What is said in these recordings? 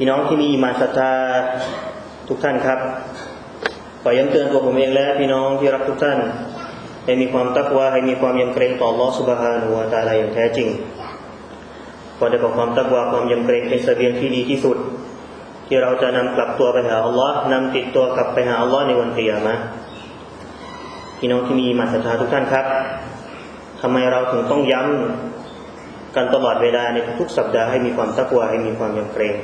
พี่น้องที่มีมาศรัทธาทุกท่านครับขอย้ำเตือนตัวผมเองและพี่น้องที่รักทุกท่านให้มีความตักวาให้มีความยำเกรงต่อ Allah Subhanahu wa Taala อย่างแท้จริงเพราะได้บอกความตักวาความยำเกรงเป็นเสบียงที่ดีที่สุด ที่เราจะนำกลับตัวไปหาอัลลอฮ์นำติดตัวกลับไปหาอัลลอฮ์ในวันเกียมะพี่น้องที่มีมาศรัทธาทุกท่านครับทำไมเราถึงต้องย้ำกันตลอดเวลาในทุกสัปดาห์ให้มีความตักวาให้มีความยำเกรง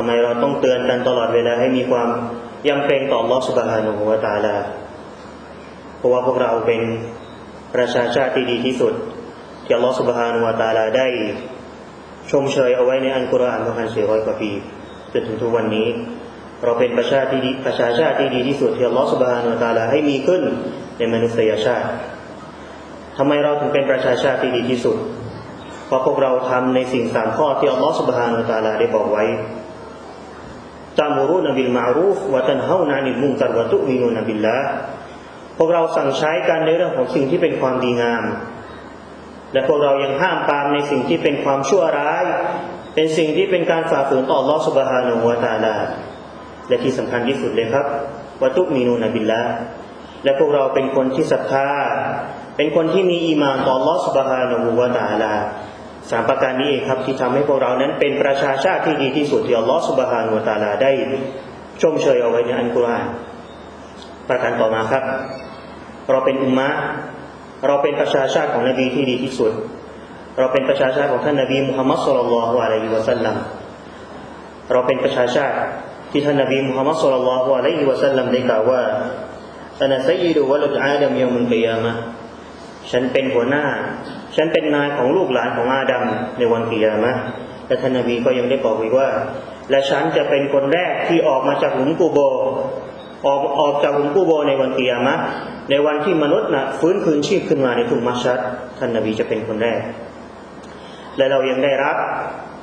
ทำไมเราต้องเตือนกันตลอดเวลาให้มีความยำเกรงต่อ Allah Subhanahu wa Taala เพราะว่าพวกเราเป็นประชาชาติที่ดีที่สุด ที่ลอสุบฮานุวตาลาได้ ชมเชยเอาไว้ในอันกุรอานประมาณสี่ร้อยกว่าปีจนถึงทุกวันนี้ เราเป็นประชาที่ดีประชาชาติที่ดีที่สุดที่ลอสุบฮานุวตาลาให้มีขึ้นในมนุษยชาติทำไมเราถึงเป็นประชาชาติที่ดีที่สุด เพราะพวกเราทำในสิ่งสามข้อที่อัลลอฮฺสุบฮานุวตาลาได้บอกไว้ ตามูรุนบิลมารูฟวะตันฮานานิมุงกัรวะตุมินุนบิลละพวกเราสั่งใช้กันในเรื่องของสิ่งที่เป็นความดีงาม และพวกเรายังห้ามปรามในสิ่งที่เป็นความชั่วร้าย เป็นสิ่งที่เป็นการฝ่าฝืนต่อลอสุบฮานุวาตาลาและที่สำคัญที่สุดเลยครับวัตุมีนูนบิลละและพวกเราเป็นคนที่ศรัทธาเป็นคนที่มีอีมานต่อลอสุบฮานุวาตาลา สามประการนี้เองครับที่ทำให้พวกเรานั้นเป็นประชาชาติที่ดีที่สุดที่อัลลอฮฺสุบฮานุตาลาได้ชมเชยเอาไว้ในอันกุรอานประการต่อมาครับ เราเป็นอุมมะเราเป็นประชาชาติของนบีที่ดีที่สุด เราเป็นประชาชาติของท่านนบีมุฮัมมัดสุลลัลลอฮุอะลัยฮิวะสัลลัมเราเป็นประชาชาติที่ท่านนบีมุฮัมมัดสุลลัลลอฮุอะลัยฮิวะสัลลัมได้กล่าวว่าอันซัยยิดุวะลุดอาดัมยามุลกิยามะฉันเป็นหัวหน้า ฉันเป็นนายของลูกหลานของอาดัมในวันกิยามะและท่านนบีก็ยังได้บอกอีกว่า และฉันจะเป็นคนแรกที่ออกมาจากหลุมกูโบ ออกออกจากหลุมกูโบในวันกิยามะในวันที่มนุษย์นะฟื้นคืนชีพขึ้นมาในทุกมัชัดท่านนบีจะเป็นคนแรก และเรายังได้รับ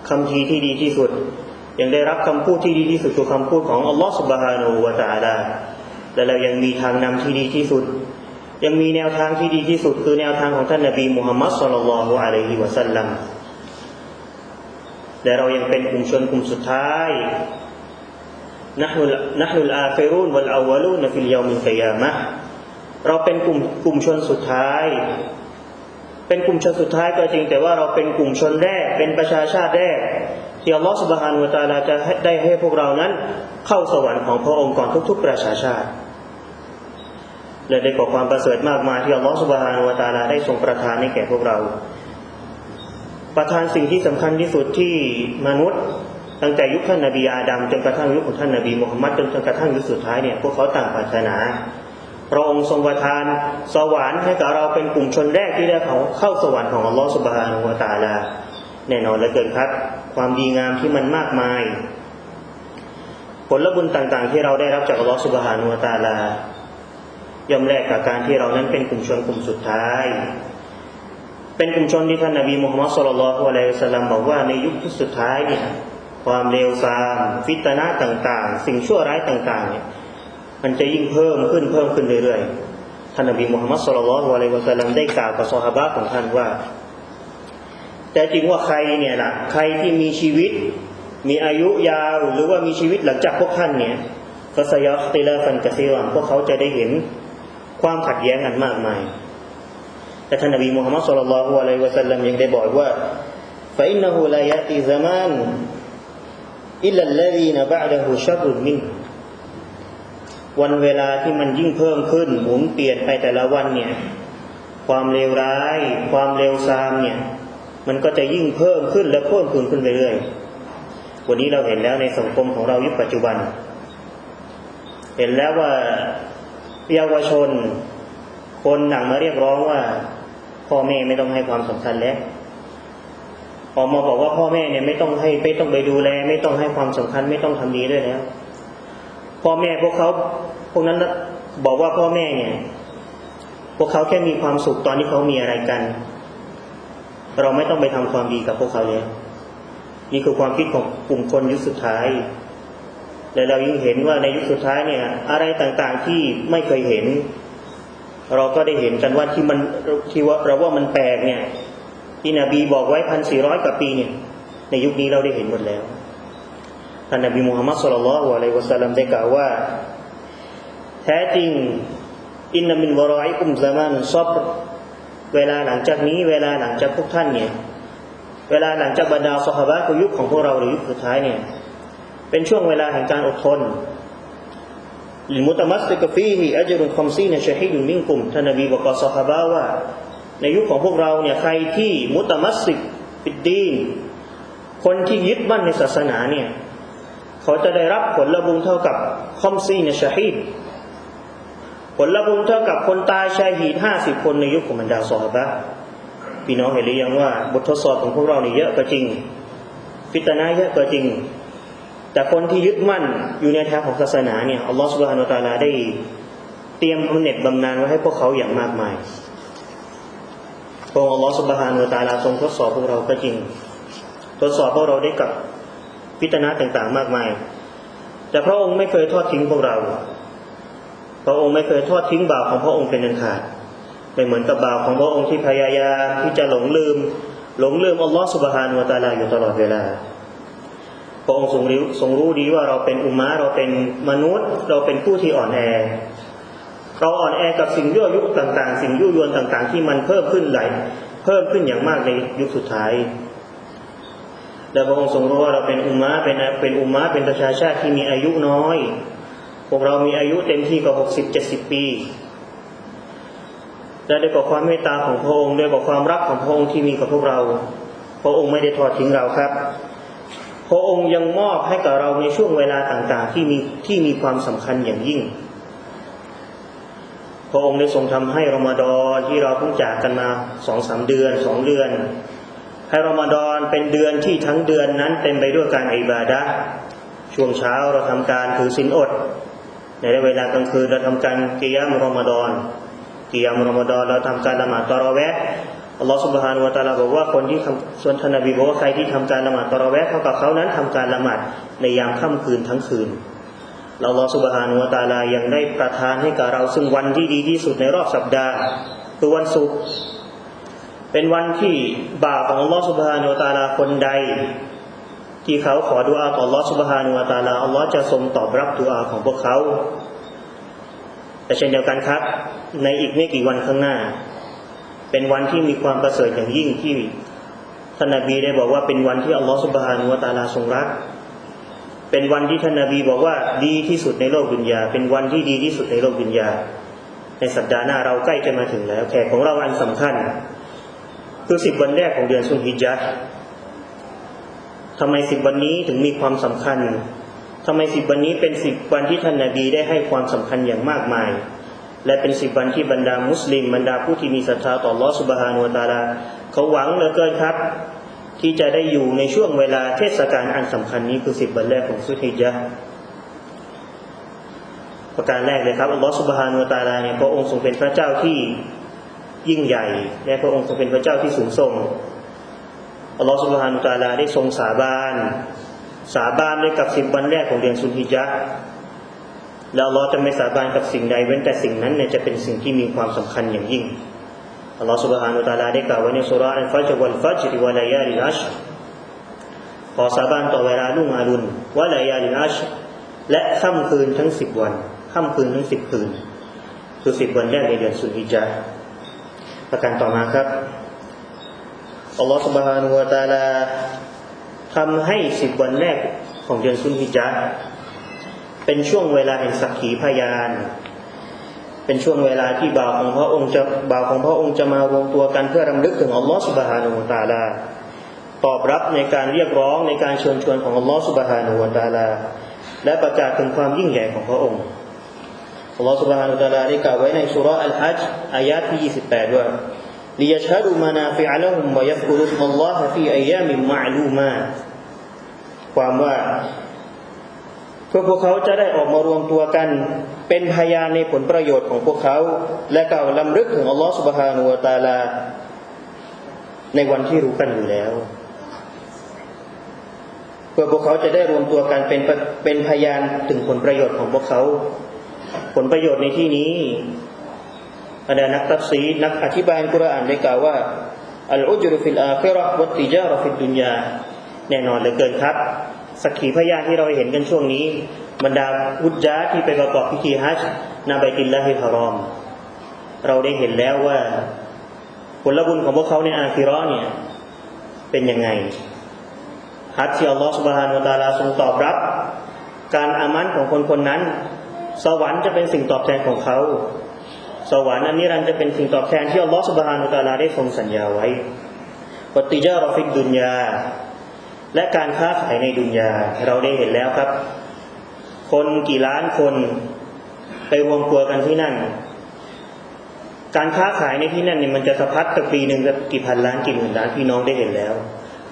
คำทีที่ดีที่สุด ยังได้รับคำพูดที่ดีที่สุดคือคำพูดของอัลลอฮฺสุบฮานูวะตาลาและเรายังมีทางนำที่ดีที่สุด ยังมีแนวทางที่ดีที่สุด คือแนวทางของท่านนบีมุฮัมมัดสุลลัลฮุอะลัยฮิวะสัลลัมและเรายังเป็นกลุ่มชนกลุ่มสุดท้ายนะฮุนะฮุลอาฟิรุนวลอาวลูนฟิลยามินกยามะเราเป็นกลุ่มกลุ่มชนสุดท้าย เป็นกลุ่มชนสุดท้ายก็จริง แต่ว่าเราเป็นกลุ่มชนแรก เป็นประชาชาติแรก ที่อัลลอฮฺสุบฮานุตาลาจะได้ให้พวกเรานั้น เข้าสวรรค์ของพระองค์ก่อนทุก ๆ ประชาชาติ และได้ก่อความประเสริฐมากมายที่อัลลอฮฺสุบฮานุวะตาลาได้ทรงประทานให้แก่พวกเรา ประทานสิ่งที่สำคัญที่สุดที่มนุษย์ ตั้งแต่ยุคท่านนบีอาดัมจนกระทั่งยุคของท่านนบีมุฮัมมัดจนกระทั่งยุคสุดท้ายเนี่ยพวกเขาต่างปรารถนาพระองค์ทรงประทานสวรรค์ให้กับเราเป็นกลุ่มชนแรกที่ได้เขาเข้าสวรรค์ของอัลลอฮฺสุบฮานุวาตาลาแน่นอนเหลือเกินครับ ความดีงามที่มันมากมาย ผลบุญต่างๆ ที่เราได้รับจากอัลลอฮฺสุบฮานุวาตาลา ย่อมแลกกับการที่เรานั้นเป็นกลุ่มชนกลุ่มสุดท้าย เป็นกลุ่มชนที่ท่านนบีมุฮัมมัดสุลลัลฮุอะลัยฮิสลามบอกว่าในยุคที่สุดท้ายเนี่ยความเลวทรามฟิตนะต่างๆ สิ่งชั่วร้ายต่างๆเนี่ยมันจะยิ่งเพิ่มขึ้นเพิ่มขึ้นเรื่อยๆท่านนบีมุฮัมมัดสุลลัลฮุอะลัยฮิวะสัลลัมได้กล่าวกับซอฮาบะของท่านว่า แต่จริงว่าใครเนี่ยล่ะใครที่มีชีวิต มีอายุยาวหรือว่ามีชีวิตหลังจากพวกท่านเนี่ยฟาสยาติลาฟันกะซีรันพวกเขาจะได้เห็น ความขัดแย้งกันมากมาย แต่ท่านนบีมุฮัมมัดสุลลัลฮุอะลัยฮิวะสัลลัมยังได้บอกว่า فإنه لا يأتي زمان إلا الذين بعده شر منه วันเวลาที่มันยิ่งเพิ่มขึ้น หมุนเปลี่ยนไปแต่ละวันเนี่ย ความเลวร้าย ความเลวทรามเนี่ย มันก็จะยิ่งเพิ่มขึ้นและเพิ่มขึ้นขึ้นไปเรื่อยวันนี้เราเห็นแล้วในสังคมของเรายุคปัจจุบัน เห็นแล้วว่า เยาวชน คนหนังมาเรียกร้องว่า พ่อแม่ไม่ต้องให้ความสำคัญแล้วออกมาบอกว่าพ่อแม่เนี่ยไม่ต้องให้ไม่ต้องไปดูแล ไม่ต้องให้ความสำคัญ ไม่ต้องทำดีด้วยแล้วพ่อแม่พวกเขาพวกนั้นบอกว่าพ่อแม่เนี่ย พวกเขาแค่มีความสุขตอนที่เขามีอะไรกัน เราไม่ต้องไปทำความดีกับพวกเขาเลยนี่คือความคิดของกลุ่มคนยุคสุดท้าย และเรายิ่งเห็นว่าในยุคสุดท้ายเนี่ย อะไรต่างๆที่ไม่เคยเห็น เราก็ได้เห็นกันว่าที่มันที่ว่าเราว่ามันแปลกเนี่ยที่นบีบอกไว้พันสี่ร้อยกว่าปีเนี่ย ในยุคนี้เราได้เห็นหมดแล้วท่านนบีมุฮัมมัดสุลลัลลอฮุอะลัยวะสัลลัมได้กล่าวว่า แท้จริงอินนามินวรอยอุมซามันซอบเวลาหลังจากนี้ เวลาหลังจากพวกท่านเนี่ย เวลาหลังจากบรรดาสหายคือยุคของพวกเราหรือยุคสุดท้ายเนี่ย เป็นช่วงเวลาแห่งการอดทนลิมุตมัสติกฟีฮิอัจรุนคอมซีเนี่ยชฮิดุนมิงกุมท่านนบีบอกกับสหายว่า ในยุคของพวกเราเนี่ยใครที่มุตมัสติกปิดดีนคนที่ยึดมั่นในศาสนาเนี่ยเขาจะได้รับผลบุญเท่ากับคอมซีเนี่ยชฮิดผลบุญเท่ากับคนตายชายหีดห้าสิบคนในยุคของบรรดาสหายพี่น้องเห็นหรือยังว่าบททดสอบของพวกเราเนี่ยเยอะก็จริง ฟิตนาเยอะก็จริง แต่คนที่ยึดมั่นอยู่ในทางของศาสนาเนี่ยอัลลอฮฺสุบฮานาตาลาได้เตรียมบำเหน็จบำนาญไว้ให้พวกเขาอย่างมากมายพระองค์อัลลอฮฺสุบฮานาตาลาทรงทดสอบพวกเราก็จริง ทดสอบพวกเราได้กับฟิตนาต่างๆ มากมาย แต่พระองค์ไม่เคยทอดทิ้งพวกเรา พระองค์ไม่เคยทอดทิ้งบ่าวของพระองค์เป็นอันขาดไม่เหมือนกับบ่าวของพระองค์ที่พยายามที่จะหลงลืม หลงลืมอัลลอฮฺสุบฮานุตาลาอยู่ตลอดเวลา พระองค์ทรงรู้ทรงรู้ดีว่าเราเป็นอุมมะเราเป็นมนุษย์ เราเป็นผู้ที่อ่อนแอ เราอ่อนแอกับสิ่งยั่วยุต่าง ๆ สิ่งยั่วยวนต่าง ๆ ที่มันเพิ่มขึ้นไหลเพิ่มขึ้นอย่างมากในยุคสุดท้ายและพระองค์ทรงรู้ว่าเราเป็นอุมมะเป็นเป็นอุมมะเป็นประชาชาติที่มีอายุน้อย พวกเรามีอายุเต็มที่ก็หกสิบเจ็ดสิบปีและด้วยกับความเมตตาของพระองค์ด้วยกับความรักของพระองค์ที่มีกับพวกเรา พระองค์ไม่ได้ทอดทิ้งเราครับ พระองค์ยังมอบให้กับเราในช่วงเวลาต่างๆ ที่มีที่มีความสำคัญอย่างยิ่ง พระองค์ได้ทรงทำให้รอมฎอนที่เราเพิ่งจากกันมาสองสามเดือนสองเดือน ให้รอมฎอนเป็นเดือนที่ทั้งเดือนนั้นเต็มไปด้วยการอิบาดะช่วงเช้าเราทำการถือศีลอด ในเวลากลางคืนเราทำการกิยามรอมฎอนกิยามรอมฎอนเราทำการละหมาดตอรอแวะ อัลลอฮฺสุบฮานุวะตาลาบอกว่าคนที่ทส่วนท่านบีบอกว่าใครที่ทำการละหมาดตอรอแวะเท่ากับเขานั้นทำการละหมาดในยามค่ำคืนทั้งคืนเราลอสุบฮานุวะตาลายังได้ประทานให้กับเราซึ่งวันที่ดีที่สุดในรอบสัปดาห์คือวันศุกร์เป็นวันที่บาปของอัลลอฮฺสุบฮานุวะตาลาคนใด ที่เขาขอดุอาต่ออัลลอฮฺสุบฮานุวะตาลาอัลลอฮ์จะทรงตอบรับดุอาของพวกเขาแต่เช่นเดียวกันครับ ในอีกไม่กี่วันข้างหน้า เป็นวันที่มีความประเสริฐอย่างยิ่งที่ท่านนบีได้บอกว่าเป็นวันที่อัลลอฮฺสุบฮานุวะตาลาทรงรัก เป็นวันที่ท่านนบีบอกว่าดีที่สุดในโลกดุนยา เป็นวันที่ดีที่สุดในโลกดุนยา ในสัปดาห์หน้าเราใกล้จะมาถึงแล้ว แขกของเราอันสำคัญคือสิบวันแรกของเดือนสุนฮิจัดทำไมสิบวันนี้ถึงมีความสำคัญทำไมสิบวันนี้เป็นสิบวันที่ท่านนาบีได้ให้ความสำคัญอย่างมากมาย และเป็นสิบวันที่บรรดามุสลิมบรรดาผู้ที่มีศรัทธาต่อลอสุบฮานุวตาลาเขาหวังเหลือเกินครับ ที่จะได้อยู่ในช่วงเวลาเทศกาลอันสำคัญนี้คือสิบวันแรกของสุฮิจ์ประการแรกเลยครับอัลลอฮฺสุบฮานุวตาลาเนี่ยพระองค์ทรงเป็นพระเจ้าที่ยิ่งใหญ่ และพระองค์ทรงเป็นพระเจ้าที่สูงส่งอัลลอฮฺสุบฮานุตาลาได้ทรงสาบาน สาบานด้วยกับสิบวันแรกของเดือนสุนฮิจ์ แล้วอัลอจะไม่สาบานกับสิ่งใดเว้นแต่สิ่งนั้นเนี่ยจะเป็นสิ่งที่มีความสำคัญอย่างยิ่งอัลลอฮฺสุบฮานุตาลาได้กล่าวไว้ในสุราอัลฟัจวัลฟัจริวะลายาลิอัชขอสาบานต่อเวลาลุ่งอารุณวะลายาลิอัชและค่ำคืนทั้งสิบวันค่ำคืนทั้งสิบคืน คือสิบวันแรกในเดือนสุนฮิจ์ประการต่อมาครับอัลลอฮฺสุบฮานุวะตาลาทำให้สิบวันแรกของเดือนสุนฮิจา เป็นช่วงเวลาแห่งสักขีพยาน เป็นช่วงเวลาที่บ่าวของพระองค์จะบ่าวของพระองค์จะมารวมตัวกันเพื่อรำลึกถึงอัลลอฮฺสุบฮานุวะตาลาตอบรับในการเรียกร้องในการเชิญชวนของอัลลอฮฺสุบฮานุวะตาลาและประกาศถึงความยิ่งใหญ่ของพระองค์อัลลอฮฺสุบฮานุวะตาลาได้กล่าวไว้ในสุราอัลฮัจอายะที่28ว่า ليشهدوا منافع لهم ويذكروا اسم الله في أيام معلومات ความว่า เพื่อพวกเขาจะได้ออกมารวมตัวกัน เป็นพยานในผลประโยชน์ของพวกเขา และกล่าวลำลึกถึงอัลลอฮฺสุบฮานุวตาลา ในวันที่รู้กันอยู่แล้ว เพื่อพวกเขาจะได้รวมตัวกันเป็นเป็นพยานถึงผลประโยชน์ของพวกเขา ผลประโยชน์ในที่นี้บรรดานักตัฟซีนักอธิบายกุรอานได้กล่าวว่าอัลอุจรุฟิลอาคิรอวัตติจารฟิดดุนยาแน่นอนเหลือเกินครับ สักขีพยานที่เราเห็นกันช่วงนี้ บรรดาอุจจาที่ไปประกอบพิธีฮัจญ์นาบัยติลละฮิฮารอม เราได้เห็นแล้วว่า ผลบุญของพวกเขาในอาคิราะห์เนี่ยเป็นยังไงฮัจญ์ที่อัลลอฮฺสุบฮานุตาลาทรงตอบรับ การอามันของคนคนนั้น สวรรค์จะเป็นสิ่งตอบแทนของเขา สวรรค์อันนี้รันจะเป็นสิ่งตอบแทนที่อัลลอฮฺสุบฮานุตาลาได้ทรงสัญญาไว้ปฏิจารฟิกดุนยา และการค้าขายในดุนยาเราได้เห็นแล้วครับ คนกี่ล้านคนไปรวมตัวกันที่นั่น การค้าขายในที่นั่นเนี่ยมันจะสะพัดกับปีหนึ่งกับกี่พันล้านกี่หมื่นล้านพี่น้องได้เห็นแล้ว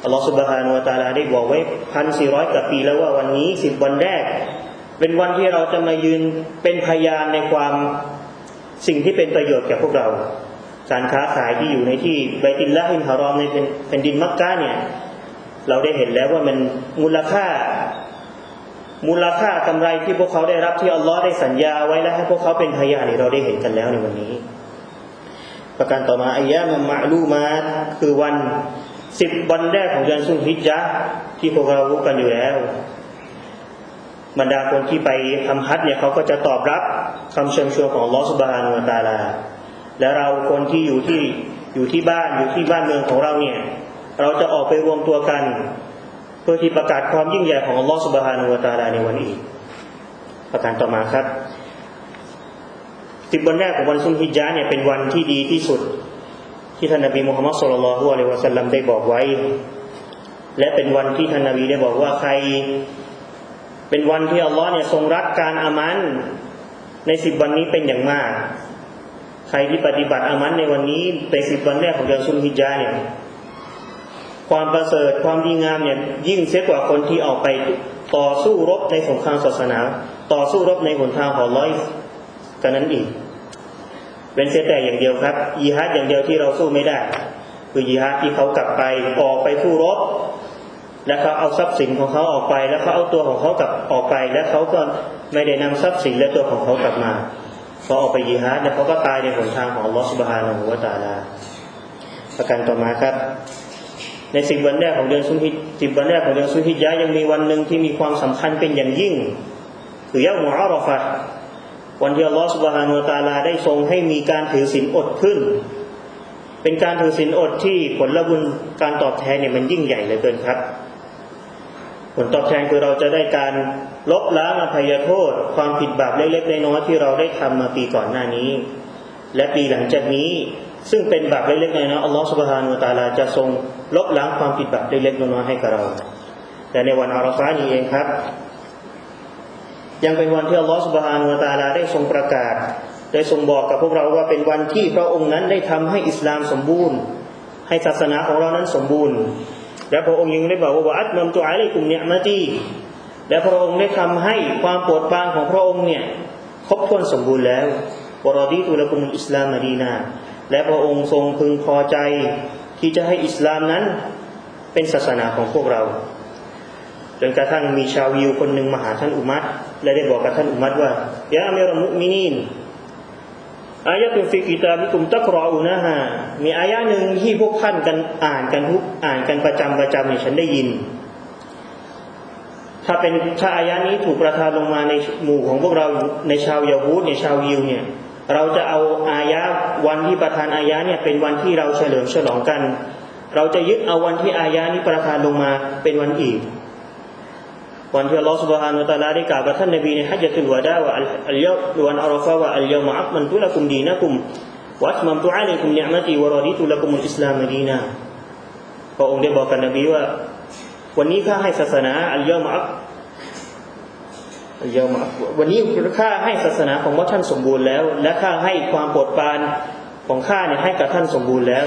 อัลลอฮฺสุบฮานุวะตาลาได้บอกไว้พันสี่ร้อยกับปีแล้วว่าวันนี้สิบวันแรก เป็นวันที่เราจะมายืนเป็นพยานในความสิ่งที่เป็นประโยชน์แก่พวกเรา การค้าขายที่อยู่ในที่ไบตินละฮินฮารอมในแผ่นดินมักกะเนี่ย เราได้เห็นแล้วว่ามันมูลค่า มูลค่ากำไรที่พวกเขาได้รับที่อัลลอฮ์ได้สัญญาไว้และให้พวกเขาเป็นพยานเราได้เห็นกันแล้วในวันนี้ ประการต่อมาอายะมันมาลูมาคือวันสิบวันแรกของเดือนสุฮิจญะที่พวกเรารู้กันอยู่แล้ว บรรดาคนที่ไปทำฮัจญ์เนี่ยเขาก็จะตอบรับคำเชิญชวนของลอสบานุตาลา และเราคนที่อยู่ที่อยู่ที่บ้านอยู่ที่บ้านเมืองของเราเนี่ย เราจะออกไปรวมตัวกัน เพื่อที่ประกาศความยิ่งใหญ่ของอัลลอฮฺสุบฮานุตาลาในวันอีกประการต่อมาครับสิบวันแรกของวันสุนฮิจญะเนี่ยเป็นวันที่ดีที่สุด ที่ท่านนบีมุฮัมมัดสุลลัลฮุอะลัยวะสัลลัมได้บอกไว้ และเป็นวันที่ท่านนบีได้บอกว่าใคร เป็นวันที่อัลลอฮ์เนี่ยทรงรักการอามันในสิบวันนี้เป็นอย่างมาก ใครที่ปฏิบัติอามันในวันนี้ในสิบวันแรกของเดือนสุนฮิจญะเนี่ย ความประเสริฐความดีงามเนี่ยยิ่งเสียกว่าคนที่ออกไปต่อสู้รบในสงครามศาสนา ต่อสู้รบในหนทางของร้อยกันนั้นอีกเป็นเสียแต่อย่างเดียวครับยีฮัดอย่างเดียวที่เราสู้ไม่ได้ คือยีฮัดที่เขากลับไปออกไปสู้รบแล้วเขาเอาทรัพย์สินของเขาออกไป แล้วเขาเอาตัวของเขากลับออกไป แล้วเขาก็ไม่ได้นำทรัพย์สินและตัวของเขากลับมาพอออกไปยีฮัดแล้วเขาก็ตายในหนทางของลอสบาฮานะหัวตาลาประการต่อมาครับ ในสิบวันแรกของเดือนสุฮิสิบวันแรกของเดือนสุฮิยะยังมีวันหนึ่งที่มีความสำคัญเป็นอย่างยิ่ง คือยะมุอาราฟะวันที่อัลลอฮฺสุบฮานุตาลาได้ทรงให้มีการถือศีลอดขึ้น เป็นการถือศีลอดที่ผลบุญการตอบแทนเนี่ยมันยิ่งใหญ่เหลือเกินครับ ผลตอบแทนคือเราจะได้การลบล้างอภัยโทษ ความผิดบาปเล็กๆน้อยๆที่เราได้ทำมาปีก่อนหน้านี้ และปีหลังจากนี้ซึ่งเป็นบาปเล็กๆน้อยๆอัลลอฮฺสุบฮานุตาลาจะทรง ลบล้างความผิดบาปเล็กๆน้อยๆให้กับเรา แต่ในวันอาราฟานี้เองครับ ยังเป็นวันที่อัลลอฮฺสุบฮานุตาลาได้ทรงประกาศ ได้ทรงบอกกับพวกเราว่าเป็นวันที่พระองค์นั้นได้ทำให้อิสลามสมบูรณ์ ให้ศาสนาของเรานั้นสมบูรณ์ และพระองค์ยังได้บอกว่าอัตมัมตุอัลัยกุมเนี่ยมาตีและพระองค์ได้ทำให้ความโปรดปรานของพระองค์เนี่ยครบถ้วนสมบูรณ์แล้ววรอดีตุลกุมอิสลามมาดีนาและพระองค์ทรงพึงพอใจ ที่จะให้อิสลามนั้นเป็นศาสนาของพวกเราจนกระทั่งมีชาวยิวคนหนึ่งมาหาท่านอุมัตและได้บอกกับท่านอุมัตว่ายาเมรมุมินีนอายะตุฟิกิตาบิกุมตักรออูนะฮะมีอายะหนึ่งที่พวกท่านกันอ่านกันทุกอ่านกันประจำประจำเนี่ยฉันได้ยิน ถ้าเป็นถ้าอายะนี้ถูกประทานลงมาในหมู่ของพวกเราในชาวยาฮูดในชาวยิวเนี่ย เราจะเอาอายะวันที่ประทานอายะเนี่ยเป็นวันที่เราเฉลิมฉลองกัน เราจะยึดเอาวันที่อายะนี้ประทานลงมาเป็นวันอีก วันที่อัลลอฮฺ سبحانه และ تعالى ได้กล่าวกับท่านนบีในฮัจญะตุลวะดาว่าอัลยอวันอาราฟะว่าอัลยอมอัคมันตุลักุมดีนะกุมวัตมัมตุอาลัยกุมเนียมะตีวะรอดีตุลักุมุลอิสลามดีนะพระองค์ได้บอกกับนบีว่า วันนี้ข้าให้ศาสนาอัลยอมอัคอัล ยอมอัควันนี้ข้าให้ศาสนาของท่านสมบูรณ์แล้ว และข้าให้ความโปรดปรานของข้าเนี่ยให้กับท่านสมบูรณ์แล้ว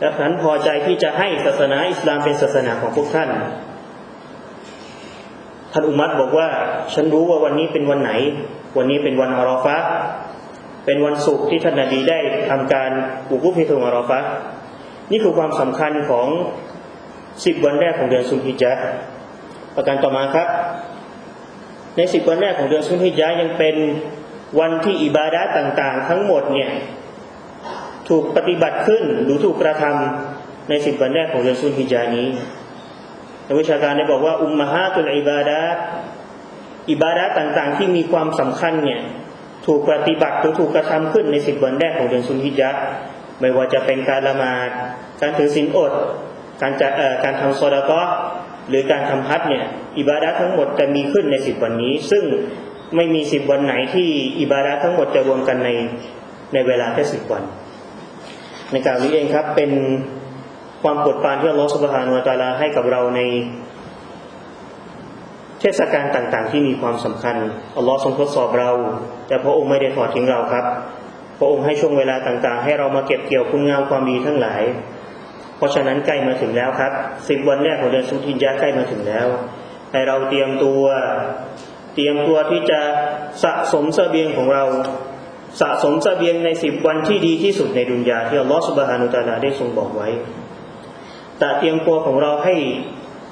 และฉันพอใจที่จะให้ศาสนาอิสลามเป็นศาสนาของพวกท่าน ท่านอุมัตบอกว่า ฉันรู้ว่าวันนี้เป็นวันไหน วันนี้เป็นวันอารอฟะเป็นวันศุกร์ที่ท่านนาบีได้ทำการอุกุพิธงอารอฟะนี่คือความสำคัญของสิบวันแรกของเดือนสุนฮิจญะประการต่อมาครับ ในสิบวันแรกของเดือนสุนฮิจญะยังเป็นวันที่อิบาดะต่างๆ ทั้งหมดเนี่ยถูกปฏิบัติขึ้นหรือถูกกระทำในสิบวันแรกของเดือนสุนฮิจญะนี้นักวิชาการได้บอกว่าอุมมะฮาตุลอิบาดะอิบาดะต่างๆ ที่มีความสำคัญเนี่ยถูกปฏิบัติหรือถูกกระทำขึ้นในสิบวันแรกของเดือนสุลฮิจญะไม่ว่าจะเป็นการละหมาดการถือศีลอด การจะเอ่อการทำโซดากาะ หรือการทำฮัจญ์เนี่ยอิบาดะทั้งหมดจะมีขึ้นในสิบวันนี้ ซึ่งไม่มีสิบวันไหนที่อิบาดะทั้งหมดจะรวมกันในในเวลาแค่สิบวัน ในการนี้เองครับเป็นความโปรดปรานที่อัลลอฮฺสุบฮานุตาลาให้กับเราใน เทศกาลต่างๆ ที่มีความสำคัญอัลลอฮ์ทรงทดสอบเรา แต่พระองค์ไม่ได้ทอดทิ้งเราครับ พระองค์ให้ช่วงเวลาต่างๆ ให้เรามาเก็บเกี่ยวคุณงามความดีทั้งหลาย เพราะฉะนั้นใกล้มาถึงแล้วครับสิบวันแรกของเดือนสุทินยะใกล้มาถึงแล้วให้เราเตรียมตัว เตรียมตัวที่จะสะสมเสบียงของเราสะสมเสบียงในสิบวันที่ดีที่สุดในดุนยาที่อัลลอฮฺสุบฮานุตาลาได้ทรงบอกไว้ แต่เตรียมตัวของเราให้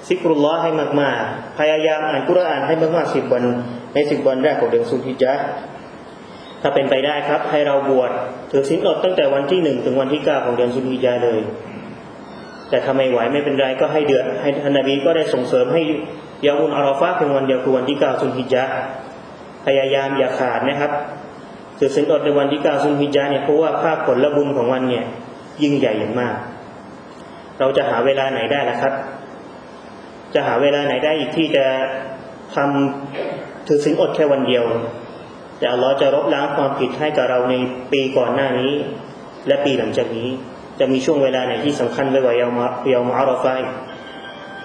ซิกรุลลอให้มากๆ พยายามอ่านกุรอานให้มากๆสิบวันในสิบวันแรกของเดือนสุลฮิจญะห์ถ้าเป็นไปได้ครับ ให้เราบวชถือศีลอดตั้งแต่วันที่หนึ่งถึงวันที่เก้าของเดือนสุลฮิจญะห์เลย แต่ถ้าไมไหวไม่เป็นไรก็ให้เดือนให้ท่านนบีก็ได้ส่งเสริมให้ยามุนอาราฟาเป็นวันเดียวคือวันที่เก้าสุลฮิจะพยายามอย่าขาดนะครับถือศีลอดในวันที่เก้าสุลฮิจะเนี่ยเพราะว่าภาคผลและบุญของวันเนี่ยยิ่งใหญ่อย่างมาก เราจะหาเวลาไหนได้ล่ะครับ จะหาเวลาไหนได้อีกที่จะทำถือศีลอดแค่วันเดียว แต่อัลลอฮ์จะลบล้างความผิดให้กับเราในปีก่อนหน้านี้ และปีหลังจากนี้ จะมีช่วงเวลาไหนที่สำคัญไปกว่ายามะยามอาราฟาอีก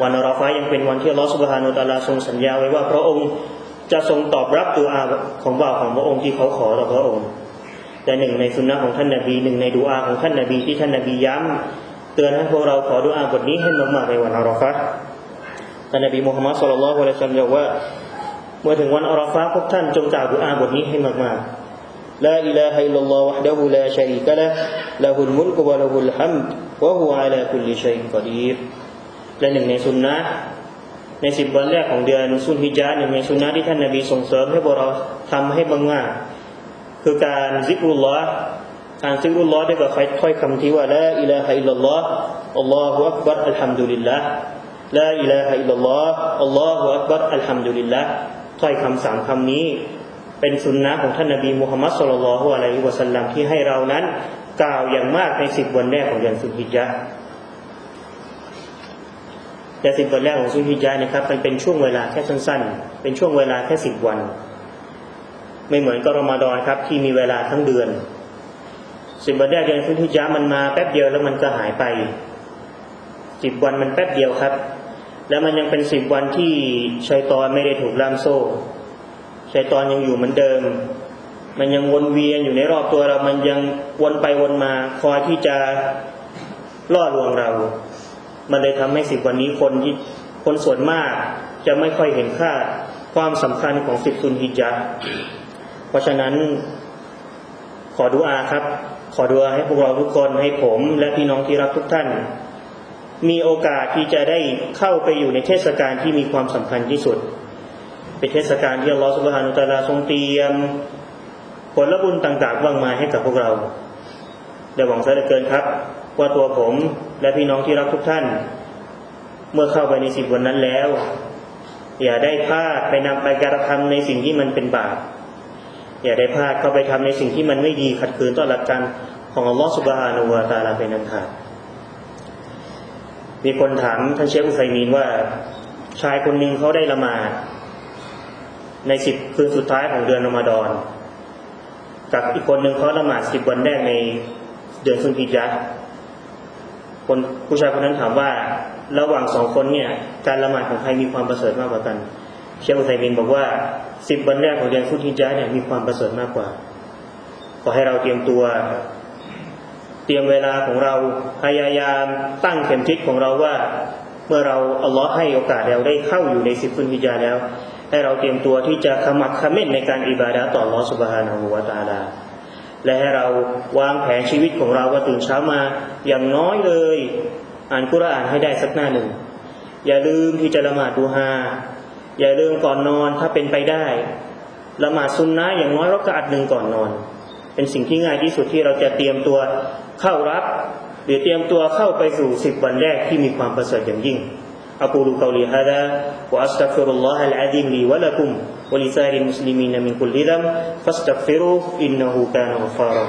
วันอาราฟายังเป็นวันที่ลอสุบฮานุตาลาทรงสัญญาไว้ว่าพระองค์จะทรงตอบรับดูอาของบ่าวของพระองค์ที่เขาขอต่อพระองค์แต่หนึ่งในสุนนะของท่านนาบีหนึ่งในดูอาของท่านนาบีที่ท่านนาบีย้ำเตือนให้พวกเราขอดูอาบทนี้ให้มากๆในวันอาราฟาท่านนบีมุฮัมมัดสุลลัลลอฮุอะลัยฮิวะซัลลัมบอกว่า เมื่อถึงวันอาราฟาพวกท่านจงกล่าวดุอาบทนี้ให้มากๆ ลาอิลาฮะอิลลัลลอฮ์วะฮ์ดะฮูลาชะรีกะละห์ละฮุลมุลกุวะละฮุลฮัมดวะฮุวะอะลาคุลลิชัยอินกอดีรและหนึ่งในสุนนะในสิบวันแรกของเดือนซุลฮิจญะห์หนึ่งในสุนนะที่ท่านนบีส่งเสริมให้พวกเราทำให้มากๆคือการซิกรุลลอฮ์การซิกรุลลอฮ์ด้วยกับถ้อยคำที่ว่าละอิลาฮะอิลลัลลอฮ์อัลลอฮุอักบัรอัลฮัมดุลิลลาห์ลาอิลาฮะอิลลัลลอฮ์อัลลอฮฺอักบัรอัลฮัมดุลิลละถ้อยคำสามคำนี้ เป็นสุนนะของท่านนบีมุฮัมมัดสุลลัลฮุอะลัยฮิวะสัลลัมที่ให้เรานั้น กล่าวอย่างมากในสิบวันแรกของเดือนสุฮิจญะแต่สิบวันแรกของสุฮิจญะนะครับมันเป็นช่วงเวลาแค่สั้น ๆ เป็นช่วงเวลาแค่สิบวัน ไม่เหมือนกับรอมฎอนครับที่มีเวลาทั้งเดือนสิบวันแรกเดือนสุฮิจญะมันมาแป๊บเดียวแล้วมันก็หายไปสิบวันมันแป๊บเดียวครับ แล้วมันยังเป็นสิบวันที่ชัยตอนไม่ได้ถูกล่ามโซ่ ชัยตอนยังอยู่เหมือนเดิม มันยังวนเวียนอยู่ในรอบตัวเรา มันยังวนไปวนมา คอยที่จะล่อลวงเรา มันเลยทำให้สิบวันนี้คนที่คนส่วนมากจะไม่ค่อยเห็นค่าความสำคัญของสิบซุนฮิจญะเพราะฉะนั้นขอดุอาครับ ขอดุอาให้พวกเราทุกคนให้ผมและพี่น้องที่รักทุกท่าน มีโอกาสที่จะได้เข้าไปอยู่ในเทศกาลที่มีความสำคัญที่สุด เป็นเทศกาลที่อัลลอฮฺสุบฮานุตาลาทรงเตรียม ผลบุญต่างๆวางมายให้กับพวกเราและหวังซะเหลือเกินครับ ว่าตัวผมและพี่น้องที่รักทุกท่าน เมื่อเข้าไปในสิบวันนั้นแล้ว อย่าได้พลาดไปนำไปกระทำในสิ่งที่มันเป็นบาปอย่าได้พลาดเข้าไปทำในสิ่งที่มันไม่ดีขัดขืนต่อหลักการของอัลลอฮฺสุบฮานุวะตาลาเป็นอันขาดมีคนถามท่านเชฟอุไซมีนว่า ชายคนหนึ่งเขาได้ละหมาด ในสิบคืนสุดท้ายของเดือนรอมฎอนกับอีกคนหนึ่งเขาละหมาดสิบวันแรกในเดือนซุนฮิจญะคนผู้ชายคนนั้นถามว่าระหว่างสองคนเนี่ย การละหมาดของใครมีความประเสริฐมากกว่ากัน เชฟอุไซมีนบอกว่าสิบวันแรกของเดือนซุนฮิจญะเนี่ยมีความประเสริฐมากกว่า ขอให้เราเตรียมตัว เตรียมเวลาของเราพยายามตั้งเข็มทิศของเราว่า เมื่อเราอัลลอฮ์ให้โอกาสเราได้เข้าอยู่ในสิบฟุนฮิจาแล้ว ให้เราเตรียมตัวที่จะขมักขม้นในการอิบาดะต่อลอสุบฮานาหูวาตาลาและให้เราวางแผนชีวิตของเราว่าตื่นเช้ามาอย่างน้อยเลย อ่านกุรอานให้ได้สักหน้าหนึ่ง อย่าลืมที่จะละหมาดดูฮาอย่าลืมก่อนนอนถ้าเป็นไปได้ละหมาดซุนนะอย่างน้อยรักอัดหนึ่งก่อนนอน เป็นสิ่งที่ง่ายที่สุดที่เราจะเตรียมตัวเข้ารับ หรือเตรียมตัวเข้าไปสู่สิบวันแรกที่มีความประเสริฐอย่างยิ่ง أقول قولي هذا وأستغفر الله العظيم لي ولكم ولسائر المسلمين من كل ذنب فاستغفروه إنه كان غفارا.